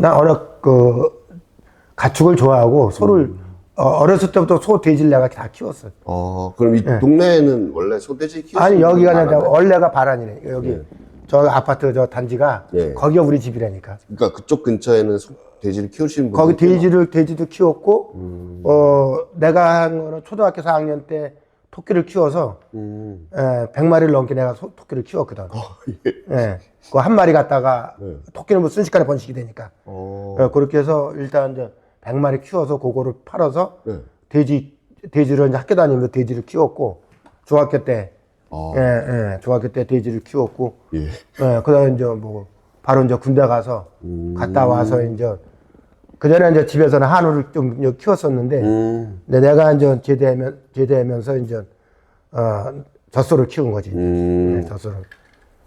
어, 나 워낙 그 가축을 좋아하고 소를 어, 어렸을 때부터 소, 돼지를 내가 다 키웠어. 어, 그럼 이 동네에는 원래 소돼지 키우는 예. 아니 여기가 많았나요? 원래가 바란이네. 여기 저 아파트 저 단지가 예. 거기가 우리 집이라니까. 그러니까 그쪽 근처에는 소, 돼지를 키우시는 분들 거기 돼지를 돼지도 키웠고 음. 어 내가 한 거는 초등학교 4학년 때 토끼를 키워서 음. 에, 100마리를 넘게 내가 소- 토끼를 키웠거든. 예. 예. 그 한 마리 갖다가 네. 토끼는 뭐 순식간에 번식이 되니까. 어. 어, 그렇게 해서 일단 이제 100마리 키워서 그거를 팔아서 네. 돼지 돼지를 이제 학교 다니면서 돼지를 키웠고 중학교 때 어. 예, 예, 중학교 때 돼지를 키웠고 예. 예, 그다음에 이제 뭐 바로 이제 군대 가서 음. 갔다 와서 이제 그 전에 이제 집에서는 한우를 좀 키웠었는데 음. 근데 내가 이제 제대하면 제대하면서 이제 어 젖소를 키운 거지. 음. 네, 젖소를.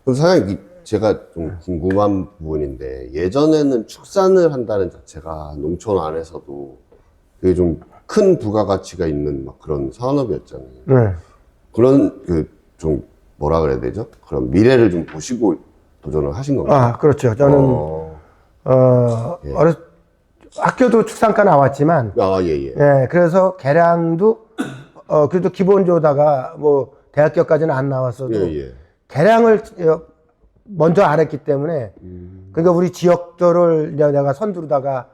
그럼 사장님, 이- 제가 좀 궁금한 부분인데, 예전에는 축산을 한다는 자체가 농촌 안에서도 되게 좀 큰 부가가치가 있는 막 그런 산업이었잖아요. 네. 그런 그 좀 뭐라 그래야 되죠? 그런 미래를 좀 보시고 도전을 하신 건가요? 아 그렇죠. 저는 어. 어 어렸 학교도 축산과 나왔지만 아, 예, 예. 예, 그래서 계량도 어 그래도 기본조다가 뭐 대학교까지는 안 나왔어도 예, 예. 계량을 어, 먼저 알았기 때문에 음. 그러니까 우리 지역도를 이제 내가 선두르다가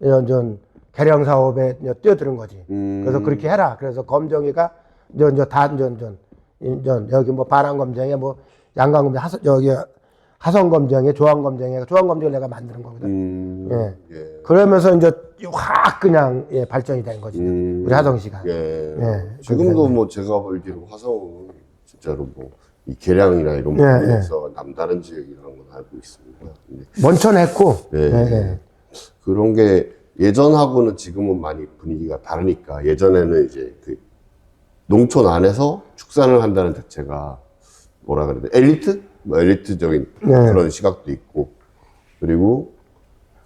이런 계량 사업에 뛰어드는 거지. 음. 그래서 그렇게 해라. 그래서 검정이가 이제 이제 이제 이제 여기 뭐 바람 검정에 뭐 양강 검정 하선 여기 하선 검정에 조항 검정에 조항 검정을 내가 만드는 거거든. 음. 예. 예. 그러면서 이제 확 그냥 예, 발전이 된 거지. 음. 우리 하성시가. 예. 예, 지금도 뭐 제가 보기로 화성은 진짜로 뭐 이 계량이나 이런 예, 부분에서 남다른 지역이라는 건 알고 있습니다. 먼천했고. 예. 예, 예. 그런 게 예전하고는 지금은 많이 분위기가 다르니까 예전에는 이제 그 농촌 안에서 축산을 한다는 자체가 뭐라 그래야 돼 엘리트 뭐 엘리트적인 네. 그런 시각도 있고 그리고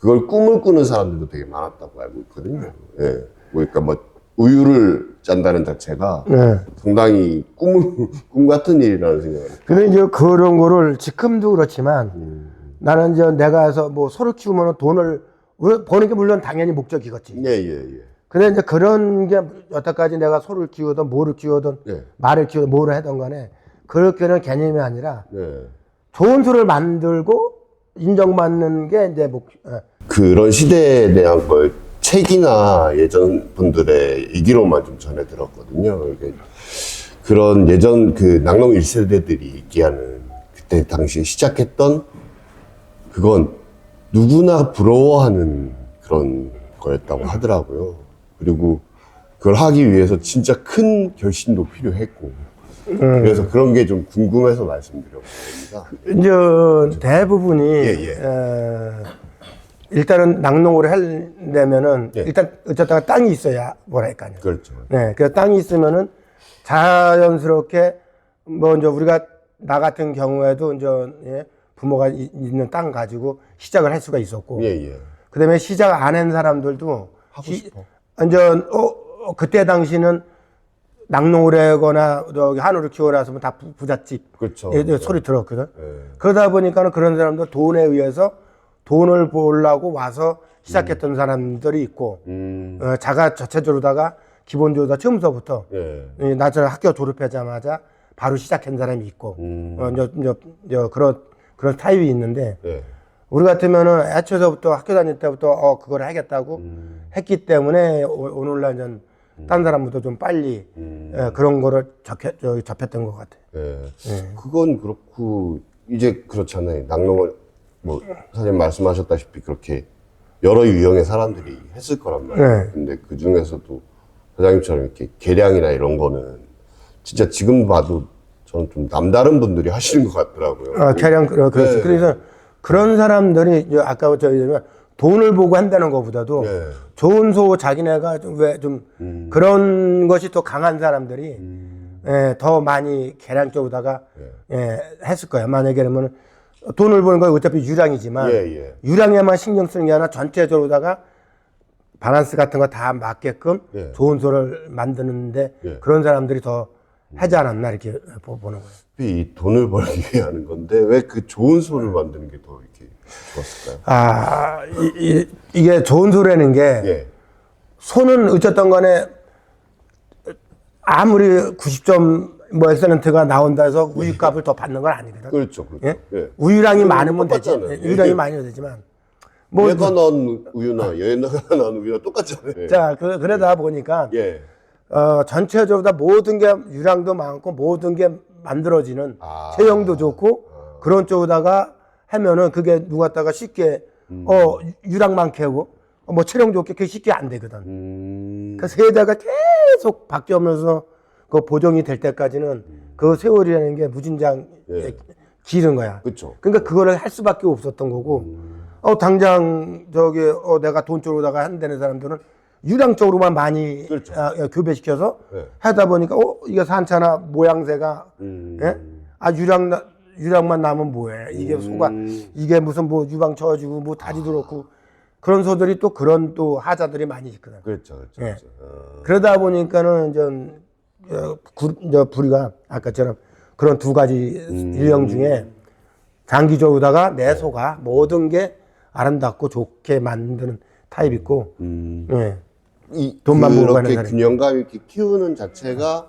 그걸 꿈을 꾸는 사람들도 되게 많았다고 알고 있거든요. 예. 그러니까 뭐 우유를 짠다는 자체가 예. 상당히 꿈, 꿈 같은 일이라는 생각을. 근데 이제 그런 거를 지금도 그렇지만 나는 이제 내가 해서 뭐 소를 키우면 돈을 물- 버는 게 물론 당연히 목적이겠지. 예, 예, 예. 근데 이제 그런 게 여태까지 내가 소를 키우든 뭐를 키우든 예. 말을 키우든 뭐를 하던 간에 그렇게는 개념이 아니라 네. 좋은 소를 만들고 인정받는 게 이제 목, 예. 그런 시대에 대한 걸 책이나 예전 분들의 얘기로만 좀 전해 들었거든요. 그런 예전 그 낙농 1세대들이 얘기하는 그때 당시에 시작했던 그건 누구나 부러워하는 그런 거였다고 하더라고요. 그리고 그걸 하기 위해서 진짜 큰 결심도 필요했고. 그래서 그런 게 좀 궁금해서 말씀드렸습니다. 이제 대부분이 예. 에, 일단은 낙농을 하려면은 예. 일단 어쨌다가 땅이 있어야 뭐랄까요. 그렇죠. 네, 그 땅이 있으면은 자연스럽게 뭐 이제 우리가 나 같은 경우에도 이제 예, 부모가 이- 있는 땅 가지고 시작을 할 수가 있었고, 예, 예. 그다음에 시작 안 한 사람들도 하고 시- 싶어. 이제 어, 어, 그때 당시는 낙농을 하거나 저기 한우를 키워라서 다 부- 부잣집 그렇죠. 예, 소리 들었거든. 예. 그러다 보니까는 그런 사람들 돈에 의해서 돈을 벌려고 와서 시작했던 사람들이 있고, 음, 어, 자가 자체적으로다가 기본적으로 처음서부터 예. 이 나처럼 학교 졸업하자마자 바로 시작한 사람이 있고, 음. 어, 이제, 이제, 이제 그런 그런 타입이 있는데 예. 우리 같으면은 애초에서부터 학교 다닐 때부터 어 그걸 하겠다고 음. 했기 때문에 오- 오늘날 전 딴 사람보다 좀 빨리 음. 예, 그런 거를 접해, 저기 접했던 것 같아. 예. 그건 그렇고 이제 그렇잖아요. 낙농을 뭐 사장님 말씀하셨다시피 그렇게 여러 유형의 사람들이 했을 거란 말이에요. 네. 근데 그 중에서도 사장님처럼 이렇게 계량이나 이런 거는 진짜 지금 봐도 저는 좀 남다른 분들이 하시는 것 같더라고요. 아, 개량 그- 그렇지. 네. 그래서 그런 사람들이 이제 아까 저기 돈을 보고 한다는 것보다도 네. 좋은 소 자기네가 좀왜좀 음. 그런 것이 더 강한 사람들이 예, 더 많이 계량 쪽으로다가 네. 예, 했을 거야. 만약에 그러면 돈을 버는 건 어차피 유량이지만 예, 예. 유량에만 신경 쓰는 게 아니라 전체적으로다가 밸런스 같은 거 다 맞게끔 예. 좋은 소를 만드는데 예. 그런 사람들이 더 하지 않았나 이렇게 보- 보는 거예요. 이 돈을 벌기 위해 하는 건데 왜 그 좋은 소를 만드는 게 더 좋았을까요? 아, 이, 이, 게 좋은 소리라는 게 예. 손은 어쨌든 간에 아무리 90점 뭐 엑셀런트가 나온다 해서 우유 값을 더 받는 건 아니거든. 그렇죠. 그렇죠. 예? 예. 우유량이 많으면 되지. 똑같잖아요. 우유량이 예. 많으면 되지만. 뭐, 얘가 넣은 우유나 얘가 넣은 우유나 똑같잖아요. 예. 자, 그, 그러다 보니까, 예. 어, 전체적으로 다 모든 게 유량도 많고 모든 게 만들어지는 아. 체형도 좋고 그런 쪽에다가 하면은 그게 누가 다가 쉽게, 음. 어, 유량 많게 하고 어, 뭐 체형 좋게 그게 쉽게 안 되거든. 음. 그 세대가 계속 바뀌면서 그 보정이 될 때까지는 그 세월이라는 게 무진장 예. 길은 거야. 그렇죠. 그러니까 그거를 할 수밖에 없었던 거고, 어, 당장 저기, 어, 내가 돈 쪽으로다가 한다는 사람들은 유량 쪽으로만 많이 그렇죠. 아, 어, 교배시켜서 네. 하다 보니까, 어, 이게 산차나 모양새가, 음. 예? 아, 유량, 나- 유량만 나면 뭐해. 이게 소가, 이게 무슨 뭐 유방 쳐가지고 뭐 다리도 그렇고, 그런 소들이 또 그런 또 하자들이 많이 있거든. 그렇죠. 그렇죠. 예. 그렇죠. 어. 그러다 보니까는 전 어, 구, 저 불이가 아까처럼 그런 두 가지 일형 중에 장기적으로다가 내 소가 모든 게 아름답고 좋게 만드는 타입 있고 음. 예. 이 돈만 모으고 하는 그렇게 사람이. 균형감 있게 키우는 자체가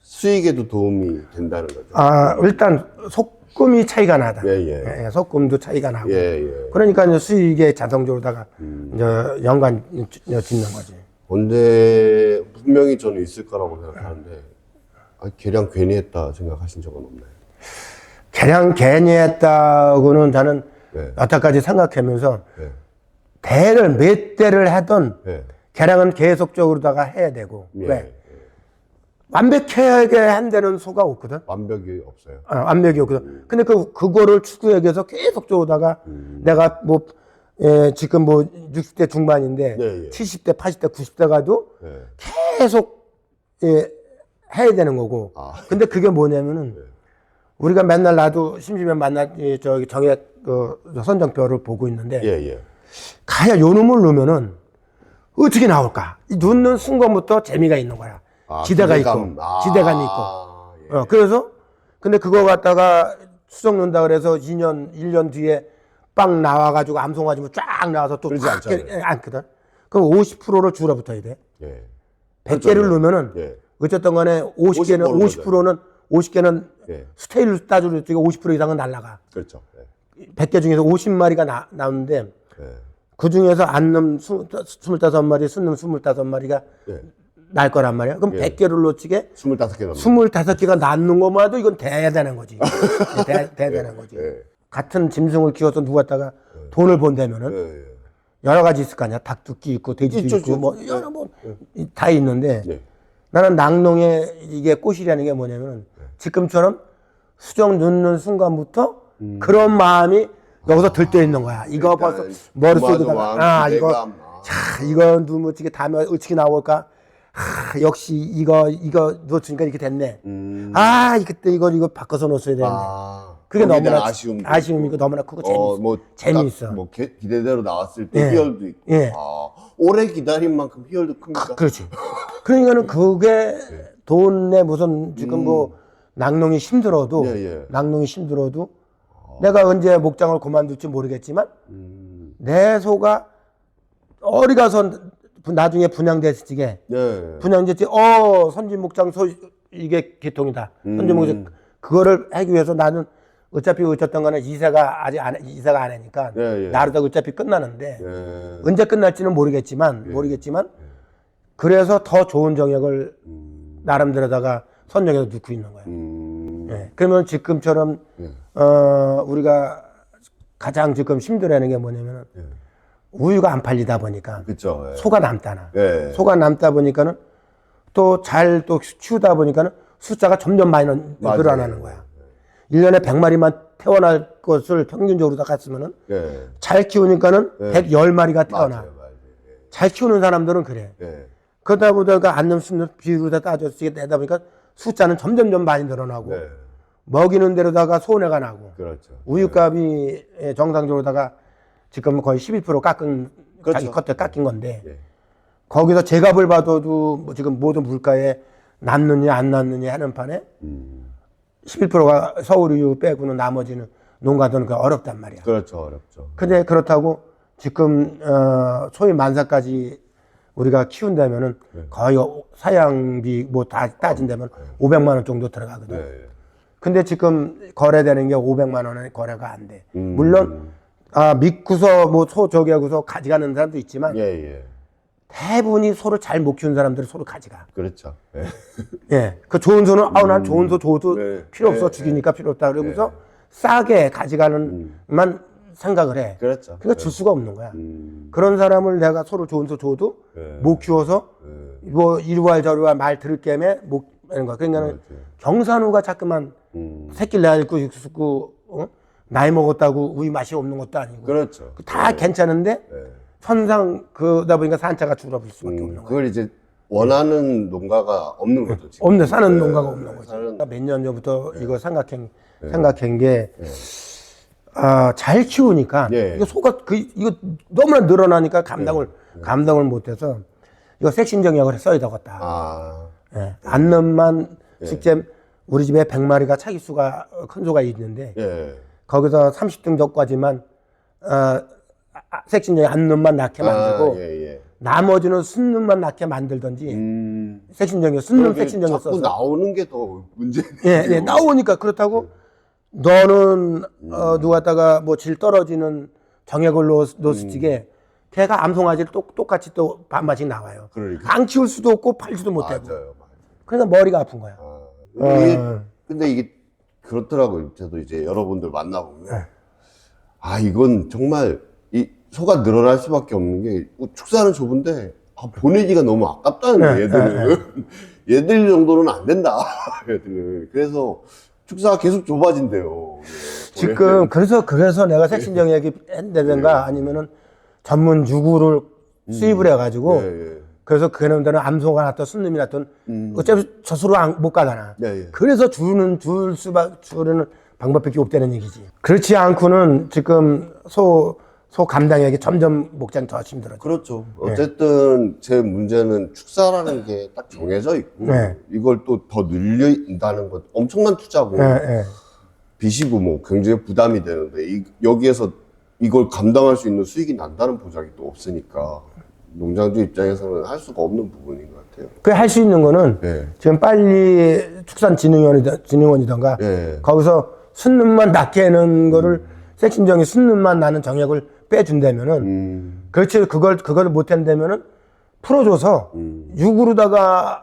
수익에도 도움이 된다는 거죠. 아 일단 속 금이 차이가 나다. 예, 예. 예, 속금도 차이가 나고. 예, 예. 그러니까 이제 수익에 자동적으로다가 이제 연관 짓는 거지. 언제 분명히 저는 있을 거라고 생각하는데 아, 계량 괜히 했다 생각하신 적은 없나요? 개량 괜히 했다고는 저는 네. 여태까지 생각하면서 예. 대를 몇 대를 하던 예. 개량은 계속적으로다가 해야 되고 예. 왜 완벽하게 한다는 소가 없거든. 완벽이 없어요. 어, 완벽이 없거든. 근데 그 그거를 추구하기 위해서 계속적으로다가 음. 내가 뭐 예, 지금 뭐 60대 중반인데 예, 예. 70대, 80대, 90대 가도 예. 계속 예, 해야 되는 거고. 아. 근데 그게 뭐냐면은 우리가 맨날 나도 심심해 만나 예, 저기 정액 그 선정표를 보고 있는데 예, 예. 가야 요 놈을 넣으면은 어떻게 나올까? 이 넣는 순간부터 재미가 있는 거야. 아, 기대감. 있고, 아, 기대감이 있고. 예. 어, 그래서 근데 그거 갖다가 수정 넣는다 그래서 2년, 1년 뒤에 빵 나와가지고 암송아지면 쫙 나와서 또 그러지 탁 않잖아요. 깨- 않거든. 그럼 50%를 줄어 붙어야 돼. 예. 100개를 넣으면은 예. 어쨌든 간에 50개는 50% 50%는 50개는 예. 따주로 뛰고 50% 이상은 날라가. 그렇죠. 예. 100개 중에서 50마리가 나, 나오는데 예. 그 중에서 안놈 25마리, 순놈 25마리가 예. 날 거란 말이야. 그럼 예. 100개를 놓치게 25개 넘는. 25개가 낳는 것만 해도 이건 대단한 거지. 대, 대단한 거지. 예. 같은 짐승을 키워서 누가 갖다가 돈을 번다면은 예. 예. 여러 가지 있을 거 아니야. 닭두끼 있고 돼지도 있죠, 있고. 뭐 여러 뭐다 있는데 예. 나는 낙농의 이게 꽃이라는 게 뭐냐면은 지금처럼 수정 넣는 순간부터 음. 그런 마음이 여기서 들떠 있는 거야. 이거 벌써 머릿속에다가 도마도마, 아 이거 기대감. 아. 자 이거 누무 어떻게 다음에 어떻게 나올까? 아 역시 이거 이거 놓치니까 이렇게 됐네. 음. 아 그때 이걸 이거 바꿔서 놓았어야 되는데. 아. 그게 거기에 너무나 아쉬움. 아쉬움이고 너무나 크고 재밌어. 어, 뭐 재미있어. 딱 뭐 기- 기대대로 나왔을 때 예. 희열도 있고. 예. 아, 오래 기다린 만큼 희열도 큽니까? 그렇지. 그러니까는 그게 돈에 무슨 지금 뭐 낙농이 힘들어도 예, 예. 낙농이 힘들어도 내가 언제 목장을 그만둘지 모르겠지만 음. 내 소가 어디 가서 나중에 분양됐을 적에 예. 분양됐지 어 선진 목장 소 이게 개통이다. 선진 음. 목장 그거를 하기 위해서 나는 어차피 어쨌든 간에 이사가 아직 안 이사가 안 하니까 예, 예. 나르다 어차피 끝나는데 예. 언제 끝날지는 모르겠지만 모르겠지만 그래서 더 좋은 정역을 나름대로다가 선정해서 넣고 있는 거예요. 음. 예. 그러면 지금처럼 예. 어 우리가 가장 지금 힘들어하는 게 뭐냐면은 예. 우유가 안 팔리다 보니까 그쵸. 예. 소가 남다나. 예. 소가 남다 보니까는 또 잘 또 키우다 보니까는 숫자가 점점 많이 는- 맞아요. 늘어나는 거야. 일년에 100마리만 태어날 것을 평균적으로 다 갔으면은 예. 잘 키우니까는 예. 110마리가 태어나. 맞아요. 맞아요. 잘 키우는 사람들은 그래. 예. 그러다 보니까 안넘 수는 비율로 다 따져서 내다 보니까 숫자는 점점점 많이 늘어나고 네. 먹이는 데로다가 손해가 나고 그렇죠. 우유값이 예, 정상적으로다가 지금 거의 12% 깎은 그렇죠. 자기 깎인 건데 예. 거기서 제값을 받아도 뭐 지금 모든 물가에 남느냐 안 남느냐 하는 판에 음. 11%가 서울 이후 빼고는 나머지는 농가들은 그 어렵단 말이야. 그렇죠, 어렵죠. 근데 그렇다고 지금 어, 소위 만사까지 우리가 키운다면은 거의 사양비 뭐 다 따진다면 500만 원 정도 들어가거든. 네. 근데 지금 거래되는 게 500만 원의 거래가 안 돼. 음. 물론 아 믿고서 뭐 소 저기 하고서 가져가는 사람도 있지만 예, 예. 대부분이 소를 잘 못 키운 사람들이 소를 가져가. 그렇죠. 예. 예. 그 좋은 소는 아우 난 좋은 소 줘도 네. 필요 없어 네. 죽이니까 필요 없다 그러면서 싸게 가져가는 만 생각을 해. 그렇죠. 그러니까 줄 수가 없는 거야. 음. 그런 사람을 내가 소를 좋은 소 줘도 네. 못 키워서 네. 뭐 이리와 저리와 말 들을 게임에 못 하는 거야. 그러니까는 맞아요. 경산우가 자꾸만 음. 새끼를 낳고 육수 고 어? 나이 먹었다고 우유 맛이 없는 것도 아니고 그렇죠. 다 괜찮은데 네. 선상 그러다 보니까 산차가 줄어들 수밖에 없는 음, 거야. 그걸 이제 원하는 농가가 없는 거죠. 지금. 없네 사는 네. 농가가 없는 거지. 사는- 몇년 전부터 이거 생각한 네. 생각한 게. 아, 잘 키우니까 예. 이거 소가 그 이거 너무나 늘어나니까 감당을 감당을 못해서 이거 색신정약을 써야 되겠다. 아, 예. 안놈만 숙제 우리 집에 100마리가 차기 수가 큰 소가 있는데 예. 거기서 30등 전까지만 어, 아, 색신정약 안놈만 낳게 만들고 아, 예, 예. 나머지는 순놈만 낳게 만들던지 음. 그러게 색신정약 자꾸 써서 나오는 게 더 문제. 예, 예, 나오니까 그렇다고 너는 어, 누가 다가 뭐 질 떨어지는 정액을 적에 걔가 암송아지를 똑, 똑같이 또 반반씩 나와요. 그러니까. 안 키울 수도 없고 팔지도 못하고. 맞아요. 맞아요. 그러니까 머리가 아픈 거야. 아, 이게, 근데 이게 그렇더라고요. 저도 이제 여러분들 만나보면 아 이건 정말 이 소가 늘어날 수밖에 없는 게 축사는 좁은데 아, 보내기가 너무 아깝다는 네, 거예요. 얘들은 얘들 정도는 안 된다. 얘들은 그래서 축사가 계속 좁아진대요. 예, 지금 그래서 그래서 내가 색신정 얘기 한다든가 아니면은 전문 유구를 수입을 해가지고 예, 예. 그래서 그놈들은 암소가 났든 순놈이 났든 어차피 저수로 안- 못 가잖아. 예, 예. 그래서 주는 줄 수밖 주는 방법밖에 없다는 얘기지. 그렇지 않고는 지금 소, 소 감당하기 점점 목장이 더 힘들어져. 그렇죠. 어쨌든 제 문제는 축사라는 게 딱 정해져 있고 네. 이걸 또 더 늘린다는 건 엄청난 투자고 예, 예. 빚이고 뭐 경제에 부담이 되는데 이- 여기에서 이걸 감당할 수 있는 수익이 난다는 보장이 또 없으니까 농장주 입장에서는 할 수가 없는 부분인 것 같아요. 그 할 수 있는 거는 예. 지금 빨리 축산진흥원이든 진흥원이던가 예. 거기서 순눈만 낳게 하는 거를 색신정이 순눈만 나는 정액을 빼준다면은 음, 그렇지 그걸 그걸 못 한다면은 풀어줘서 음. 육으로다가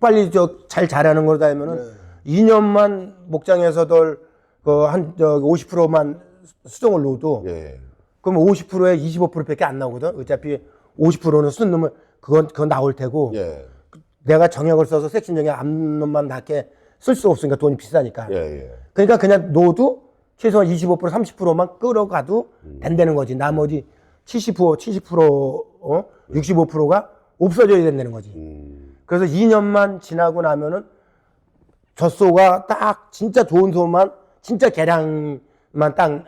빨리 저 잘 자라는 거다 하면은 네. 2년만 목장에서들 그한 저 50%만 수정을 놓어도 예. 그럼 50%에 25%밖에 안 나오거든. 어차피 50%는 순놈을 그건 그건 나올 테고 예. 내가 정액을 써서 색신정에 암놈만 낳게 쓸 수 없으니까 돈이 비싸니까. 예. 예. 그러니까 그냥 놓어도 최소한 25% 30%만 끌어가도 된다는 거지. 나머지 70% 70% 어? 65%가 없어져야 된다는 거지. 음, 그래서 2년만 지나고 나면은 젖소가 딱 진짜 좋은 소만 진짜 개량 만 딱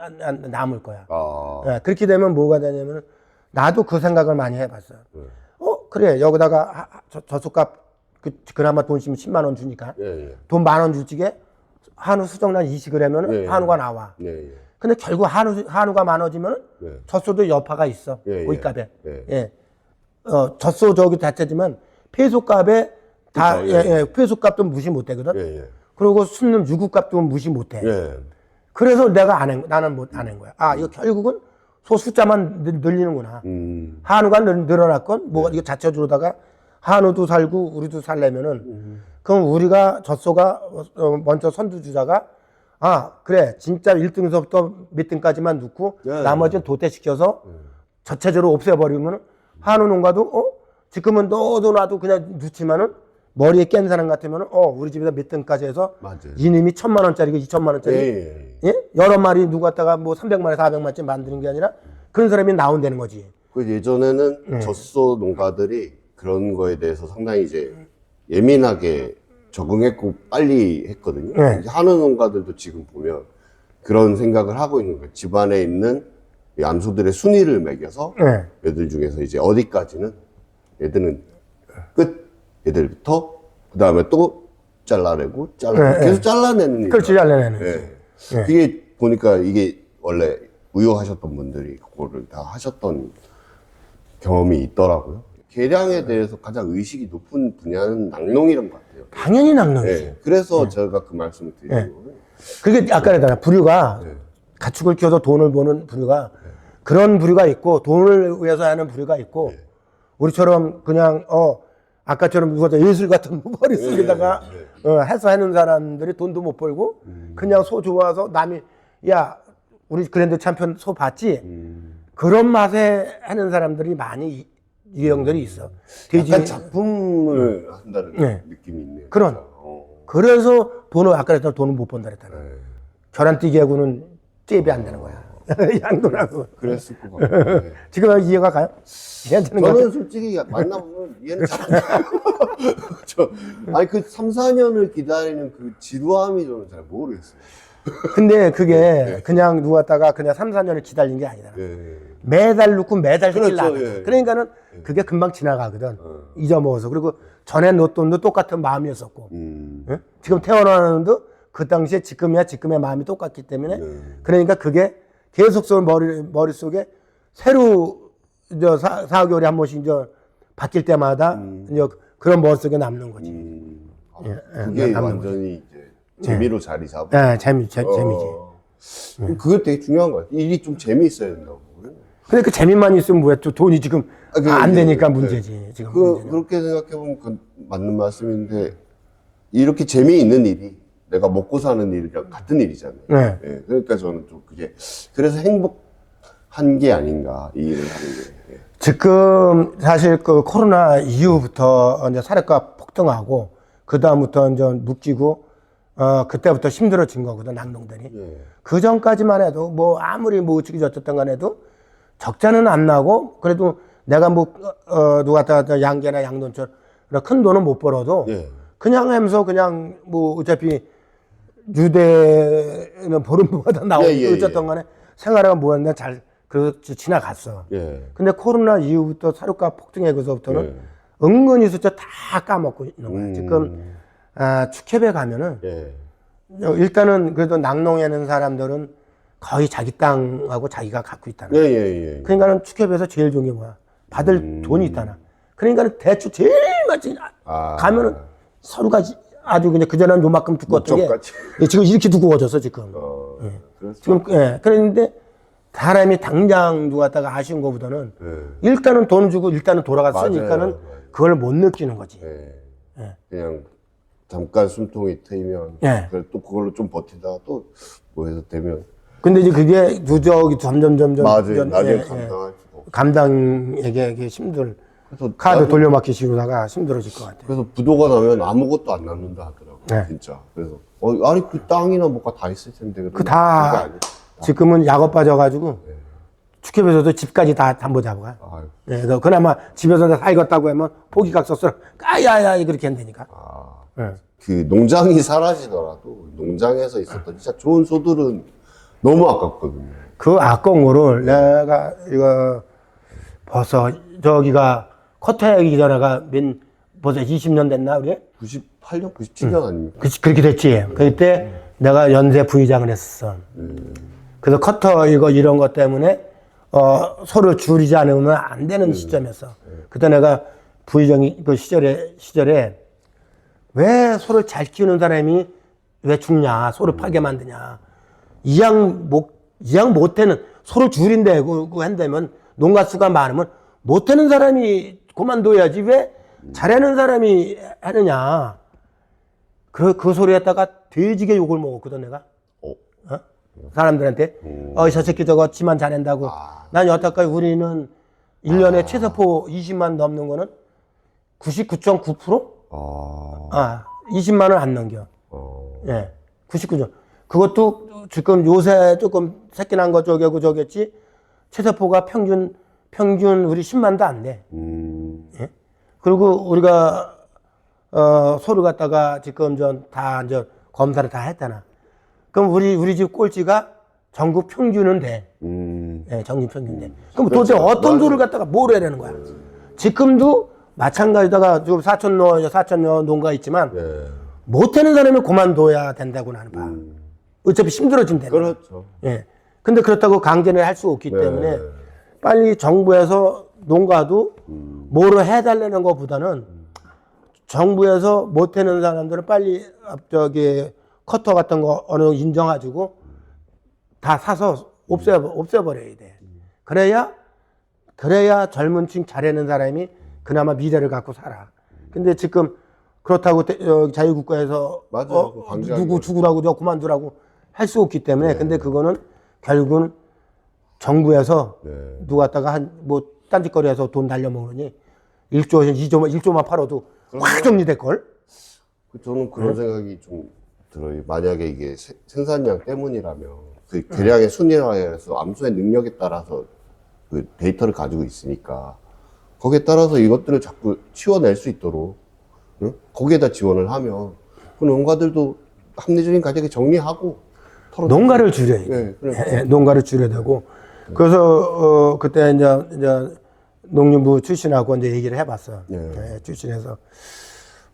남을 거야. 아, 예, 그렇게 되면 뭐가 되냐면 나도 그 생각을 많이 해봤어. 네. 어 그래 여기다가 하- 하- 저- 젖소값 그, 그나마 돈 쓰면 10만 원 주니까 예. 예. 돈 만원줄 적에 한우 수정란 이식을 하면 네. 은 한우가 나와. 예. 예. 근데 결국 한우 한우가 많아지면 네. 젖소도 여파가 있어 예, 예. 고깃값에. 예. 예. 어 젖소 저기 자체지만 폐소값에 다 그쵸, 예, 예. 예, 폐소값도 무시 못하거든. 예. 예. 그리고 순놈 유구값도 무시 못해. 예. 그래서 내가 안 한, 나는 못 안 한 거야. 아 이거 결국은 소 숫자만 늘- 늘리는구나. 음, 한우가 늘, 늘어났건 뭐 이거 자체 주로다가 한우도 살고 우리도 살려면은 그럼 우리가 젖소가 어, 먼저 선두주자가 아 그래 진짜 1등서부터 몇 등까지만 넣고 네. 나머지는 도태시켜서 전체적으로 없애버리면 한우 농가도 어 지금은 넣어도 놔도 그냥 넣지만은 머리에 깬 사람 같으면은 어 우리 집에서 몇 등까지 해서 맞아요. 이님이 천만 원짜리고 이천만 예. 원짜리 예. 예? 여러 마리 누구 갖다가 뭐 300마리, 400마리쯤 만드는 게 아니라 그런 사람이 나온다는 거지. 그 예전에는 네. 젖소 농가들이 그런 거에 대해서 상당히 이제 예민하게 적응했고 빨리 했거든요. 네. 이제 한우 농가들도 지금 보면 그런 생각을 하고 있는 거예요. 집안에 있는 이 암소들의 순위를 매겨서 예. 얘들 중에서 이제 어디까지는 얘들은 끝 얘들부터 그 다음에 또 잘라내고 잘라 네, 계속 잘라내는 그렇지, 일이라. 잘라내는. 예. 네. 그게 보니까 이게 원래 우유하셨던 분들이 그거를 다 하셨던 경험이 있더라고요. 계량에 대해서 가장 의식이 높은 분야는 낙농이란 것 같아요. 당연히 낙농이지. 예. 그래서 제가 그 말씀을 드리는 거예요. 그게 아까 그랬잖아. 부류가 네. 가축을 키워서 돈을 버는 부류가 그런 부류가 있고 돈을 위해서 하는 부류가 있고 네. 우리처럼 그냥 어 아까처럼 누가 예술 같은 거 머릿속에다가 네. 어, 해서 하는 사람들이 돈도 못 벌고 음. 그냥 소 좋아서 남이 야 우리 그랜드 챔피언 소 봤지 음. 그런 맛에 하는 사람들이 많이 이- 유형들이 있어 돼지 약간 작품을 한다는 네. 느낌이 있네요. 그런. 어. 그래서 돈을 아까 그랬던 돈을 못 번다 그랬잖아 네. 계란띠기 하고는 잽이 안 되는 거야 양돈하고 그랬을 것 같아요. 네. 지금 이해가 가요? 괜찮은 거 저는 같아요. 솔직히 만나보면 이해는 잘안 가요. 저, 아니, 그 3, 4년을 기다리는 그 지루함이 저는 잘 모르겠어요. 근데 그게 그냥 누웠다가 그냥 3, 4년을 기다린 게 아니잖아. 예. 매달 넣고 매달 그렇죠, 새끼를 예. 그러니까는 그게 금방 지나가거든. 어. 잊어먹어서. 그리고 전에 넣었던도 똑같은 마음이었었고. 음. 응? 지금 태어나는 도 그 당시에 지금이야 지금의 마음이 똑같기 때문에 네. 그러니까 그게 계속 서 머리, 머릿속에 새로 저 4, 4개월에 한 번씩 이제 바뀔 때마다 이제 그런 머릿속에 남는 거지. 음. 아, 예, 그게 남는 완전히 이제 재미로 자리 잡고. 예, 재미, 재, 어. 재미지. 그게 되게 중요한 것 같아요. 일이 좀 재미있어야 된다고. 근데 그 재미만 있으면 뭐야? 또 돈이 지금 아, 그, 안 그, 되니까 그, 문제지. 지금 그, 문제는. 그렇게 생각해 보면 그 맞는 말씀인데, 이렇게 재미있는 일이 내가 먹고 사는 일이랑 같은 일이잖아요. 네. 예, 그러니까 저는 좀 그게, 그래서 행복한 게 아닌가, 이 일을 하는 게. 예. 지금 사실 그 코로나 이후부터 이제 사례가 폭등하고 그 다음부터 이제 묶이고 어 그때부터 힘들어진 거거든 낙농들이. 예. 그 전까지만 해도 뭐 아무리 뭐 어찌기 저쨌든 간에 도 적자는 안 나고 그래도 내가 뭐, 어, 누가 갖다 양계나 양돈처럼 큰 돈은 못 벌어도 예. 그냥 하면서 그냥 뭐 어차피 유대는 보름마다 나오고 예, 예, 어쨌든 간에 생활하가 뭐였는데 잘 그래서 지나갔어. 예. 근데 코로나 이후부터 사료값 폭등해서부터는 예. 은근히 숫자 다 까먹고 있는 거야. 음. 지금 아, 축협에 가면은 예. 어, 일단은 그래도 낙농하는 사람들은 거의 자기 땅하고 자기가 갖고 있다는. 예, 예, 예. 그러니까는 축협에서 제일 좋은 게 뭐야? 받을 돈이 있다나. 그러니까는 대출 제일 많이 아. 가면은 서로가 지- 아주 그냥 그전에는 요만큼 두꺼웠던 게. 예, 지금 이렇게 두꺼워졌어 지금. 어, 그래서. 지금 예. 그런데 사람이 당장 누가 갖다가 아쉬운 것보다는 예. 일단은 돈 주고 일단은 돌아갔으니까는 맞아요, 맞아요. 그걸 못 느끼는 거지. 예. 예. 그냥 잠깐 숨통이 트이면 예. 그걸 또 그걸로 좀 버티다가 또 뭐 해서 되면 근데 이제 그게 누적이 점점 점점 맞아요. 연- 나중에 예, 예. 감당할 수가 없어. 감당에게 이게 힘들. 그래서 카드 나도- 돌려막기식으로다가 힘들어질 것 같아. 그래서 부도가 나면 아무것도 안 남는다 하더라고. 네. 진짜. 그래서 어, 아니 그 땅이나 뭐가 다 있을 텐데. 그러면 그다 그거 아니야. 지금은 약업 빠져가지고 축협에서도 집까지 다 담보 잡아가. 아유. 예, 그 그나마 집에서 다 익었다고 하면 포기각서서 까야야 그렇게 한다니까. 아, 예. 그 농장이 사라지더라도 농장에서 있었던 진짜 좋은 소들은 너무 아깝거든요. 그 악공으를 내가 이거 벌써 저기가 커터하기 전에가 몇 벌써 20년 됐나 우리? 98년, 97년 아닙니까? 그, 그렇게 됐지. 그때 내가 연세 부의장을 했었어. 그래서 커터 이거 이런 것 때문에 어, 소를 줄이지 않으면 안 되는 시점이었어. 그때 내가 부의장이 그 시절에 시절에 왜 소를 잘 키우는 사람이 왜 죽냐? 소를 파게 만드냐? 이양 못 이양 못되는 소를 줄인데 그, 그 한다면 농가 수가 많으면 못되는 사람이 그만둬야지 왜 잘하는 사람이 하느냐? 그, 그 소리 했다가 돼지게 욕을 먹었거든, 내가. 어. 어? 사람들한테. 어, 저 새끼 저거 지만 잘한다고. 난 여태까지 우리는 1년에 최소포 20만 넘는 거는 99.9%? 아, 아, 20만 원안 넘겨. 어, 예. 99점. 그것도 지금 요새 조금 새끼 난 거 저기하고 저겠지. 최소포가 평균, 평균 우리 10만도 안 돼. 음, 예? 그리고 우리가 어, 소를 갖다가 지금 전다 이제 검사를 다 했잖아. 그럼 우리 우리 집 꼴찌가 전국 평균은 돼. 음, 예, 전국 평균 돼. 그럼 도대체 그렇죠. 어떤 맞아요. 소를 갖다가 뭘 해야 되는 거야? 지금도 마찬가지다가 지금 사천 노 사천노 농가 있지만 예. 못하는 사람이 그만둬야 된다고 나는 봐. 어차피 힘들어지면 되는 거야. 그렇죠. 예. 근데 그렇다고 강제는 할 수 없기 네. 때문에 빨리 정부에서 농가도 뭐를 해달라는 것보다는 정부에서 못하는 사람들은 빨리 앞- 저기 커터 같은 거 어느 정도 인정해주고 다 사서 없애 없애버려야 돼. 그래야 그래야 젊은 층 잘하는 사람이 그나마 미래를 갖고 살아. 근데 지금 그렇다고 대- 어, 자유국가에서 맞아요. 어, 강제하는 누구. 죽으라고 저 그만두라고 할 수 없기 때문에 네. 근데 그거는 결국은 정부에서 네. 누가 갖다가 한 뭐 딴짓거리해서 돈 날려먹으니 1조, 2조만, 1조만 팔아도 확 정리될 걸? 그 저는 그런 생각이 좀 들어요. 만약에 이게 세- 생산량 때문이라면 그 계량의 순위화해서 암수의 능력에 따라서 그 데이터를 가지고 있으니까 거기에 따라서 이것들을 자꾸 치워낼 수 있도록 응? 거기에다 지원을 하면 그 농가들도 합리적인 가격에 정리하고 털어 농가를 줄여야 돼. 네, 그래. 예, 예, 농가를 줄여야 되고. 그래서, 어, 그때 이제, 이제 농림부 출신하고 이제 얘기를 해봤어. 예. 예, 출신해서.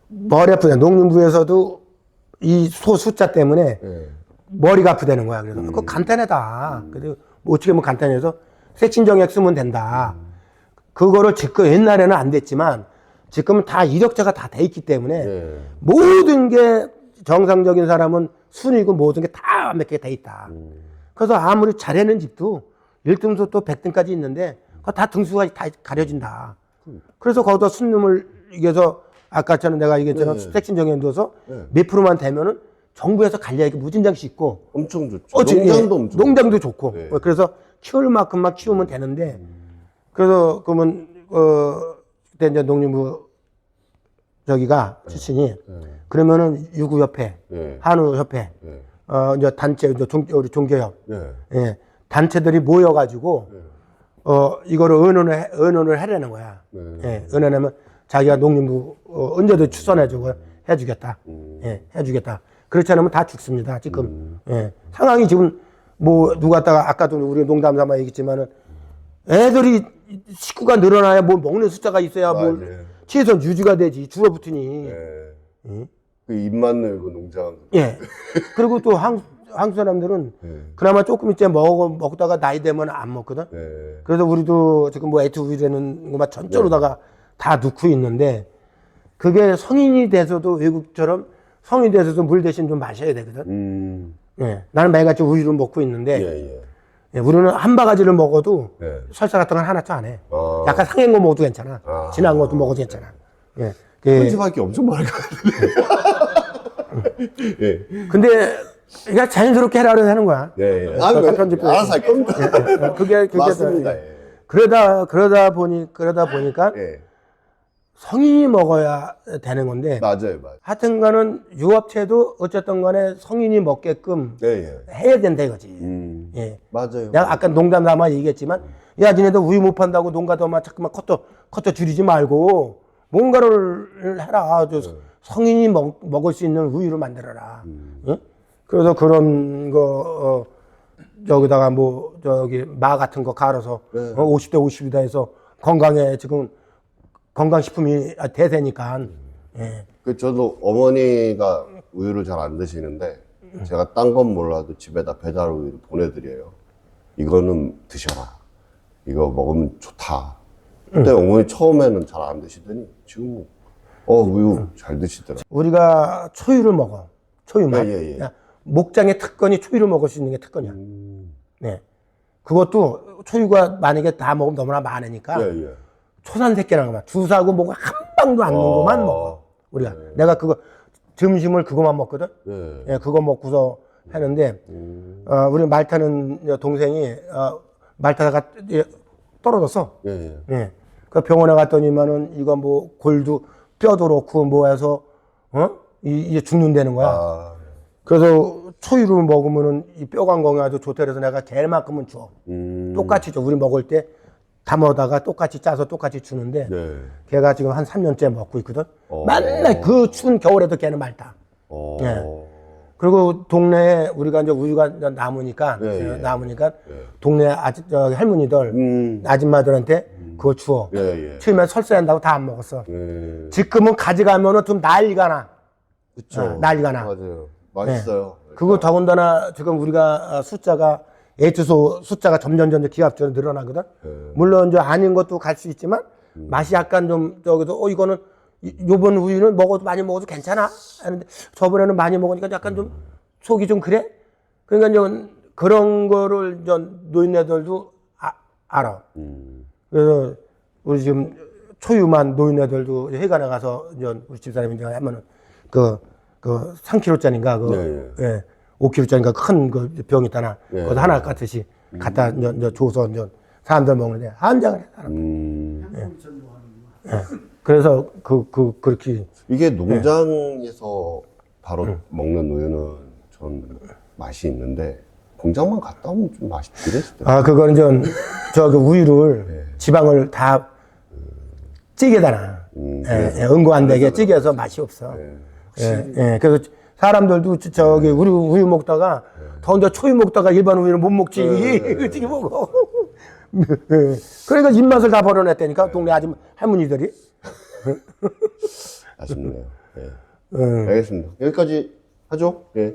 머리 아프다. 농림부에서도 이 소 숫자 때문에 예. 머리가 아프다는 거야. 그래서 그거 간단하다. 그래도 뭐 어떻게 보면 간단해서 색신 정액 쓰면 된다. 그거를 지금 옛날에는 안 됐지만 지금은 다 이력자가 다 돼 있기 때문에 예. 모든 게 정상적인 사람은 순위고 모든 게다 완벽하게 돼 있다. 그래서 아무리 잘하는 집도 1등부터 또 100등까지 있는데 그거 다 등수가 다 가려진다. 그래서 거기다 순놈을 이겨서 아까 저는 내가 얘기했잖아. 네. 색신 정액 넣어서 네. 몇 프로만 되면은 정부에서 관리하기 무진장씩 있고 엄청 좋죠. 어, 지금, 농장도 예, 엄청 농장도 좋고. 네. 어, 그래서 키울 만큼만 키우면 되는데, 그래서 그러면 어 그때 이제 농림부 저기가 출신이 네. 그러면은 유구 협회, 예. 한우 협회, 예. 어 이제 단체 이제 종, 우리 종교협, 예. 예, 단체들이 모여가지고 어 이거를 해- 의논을 하려는 거야. 네. 예, 의논하면 자기가 농림부 어, 언제도 추천해주고 해주겠다. 음. 예, 해주겠다. 그렇지 않으면 다 죽습니다. 지금 예, 상황이 지금 뭐 누가 갖다가 아까도 우리 농담 삼아 얘기했지만은 애들이 식구가 늘어나야 뭘 먹는 숫자가 있어야 뭘 맞아요. 최소한 유지가 되지 줄어붙으니. 예. 예. 그 입만 늘고 농장. 예. 그리고 또 한, 한국 사람들은 예. 그나마 조금 이제 먹어, 먹다가 나이 되면 안 먹거든. 예. 그래서 우리도 지금 뭐 에투브이라는 것만 전적으로다가 다 넣고 있는데 그게 성인이 돼서도 외국처럼 성인이 돼서도 물 대신 좀 마셔야 되거든. 음. 예. 나는 매일같이 우유를 먹고 있는데 예, 예. 예, 우리는 한 바가지를 먹어도 예. 설사 같은 건 하나도 안 해. 아. 약간 상한 거 먹어도 괜찮아. 아. 진한 것도 먹어도 괜찮아. 예. 한 그, 집밖에 엄청 많을 것 같은데. 예. 근데 이게 자연스럽게 해라고 하는 거야. 예, 예. 어, 아, 그 편집 알아서 할 겁니다. 어, 그게 그게 맞습니다. 더- 예. 그러다 그러다 보니 그러다 보니까 예. 성인이 먹어야 되는 건데 맞아요, 맞아요. 하여튼간은 유업체도 어쨌든 간에 성인이 먹게끔 예, 예. 해야 된다 이거지. 음. 예. 맞아요. 내가 아까 농담 삼아 얘기했지만 야 니네들 우유 못 판다고 농가도 막 자꾸만 커터 커터 줄이지 말고 뭔가를 해라. 저 성인이 먹, 먹을 수 있는 우유를 만들어라. 예? 그래서 그런 거 어, 여기다가 뭐 저기 마 같은 거 갈아서 네. 어, 50대 50이다 해서 건강에 지금 건강식품이 대세니까 예. 그 저도 어머니가 우유를 잘 안 드시는데 제가 딴 건 몰라도 집에다 배달 우유를 보내드려요. 이거는 드셔라. 이거 먹으면 좋다. 근데 어머니 처음에는 잘 안 드시더니 지금 어 우유 잘 드시더라. 우리가 초유를 먹어. 초유만. 예, 예, 예. 야, 목장의 특권이 초유를 먹을 수 있는 게 특권이야. 음. 네. 그것도 초유가 만약에 다 먹으면 너무나 많으니까 예, 예. 초산 새끼라는 것만 주사하고 뭐고 한 방도 안 넣은 어. 것만 먹어. 우리가. 내가 그거 점심을 그거만 먹거든. 예. 예, 그거 먹고서 하는데 음. 어, 우리 말 타는 동생이 어, 말 타다가 예, 떨어졌어. 예, 예. 예. 그 병원에 갔더니만은 이거 뭐 골도 뼈도 그렇고 뭐 해서 어? 이, 이게 죽는다는 거야. 아, 그래서 초유를 먹으면은 이뼈 건강에 아주 좋다 그래서 내가 개만큼은 줘. 음. 똑같이 줘. 우리 먹을 때 담아다가 똑같이 짜서 똑같이 주는데 네. 걔가 지금 한 3년째 먹고 있거든. 어. 맨날 그 추운 겨울에도 걔는 말다. 어. 예. 그리고 동네에 우리가 이제 우유가 남으니까 예, 예. 남으니까 예. 동네 아직 저 할머니들 음. 아줌마들한테 그거 주워. 예, 예. 처음에 설사한다고 다 안 먹었어. 예. 지금은 가져가면은 좀 난리가 나. 그쵸. 어, 난리가 나. 맞아요. 맛있어요. 그거 더군다나 지금 우리가 어, 숫자가 H소 숫자가 점점 점점 기압적으로 늘어나거든. 네. 물론 이제 아닌 것도 갈 수 있지만 음. 맛이 약간 좀 저기도 어 이거는 이- 요번 우유는 먹어도 많이 먹어도 괜찮아 하는데 저번에는 많이 먹으니까 약간 좀 속이 좀 그래. 그러니까 이제 그런 거를 이제 노인네들도 아, 알아. 음. 그래서 우리 지금 초유만 노인네들도 회가 나가서 이제 우리 집사람이 이제 하면은 그, 그 3kg짜리인가 그, 네, 예, 5kg짜리인가 큰 그 병 있다나. 네. 그거 하나 같듯이 갖다 이제, 이제 줘서 이제 사람들 먹는데 한장을 해, 사람. 음. 그래서 그, 그, 그 렇게 이게 농장에서 바로 먹는 우유는 전 맛이 있는데 공장만 갔다 오면 좀 맛이 덜해지더라고요. 아, 그거는 좀, 저그 우유를 지방을 다 찌개다나. 음, 예, 예, 응고안 되게 찌개서 맛이 없어. 예, 예. 그래서 사람들도 저- 저기 우리 우유 먹다가 더 이제 초유 먹다가 일반 우유는 못 먹지. 어떻게 먹어? 예. 그러니까 입맛을 다 버려냈다니까 동네 아줌 할머니들이. 아쉽네요. 예. 음. 알겠습니다. 여기까지 하죠. 예.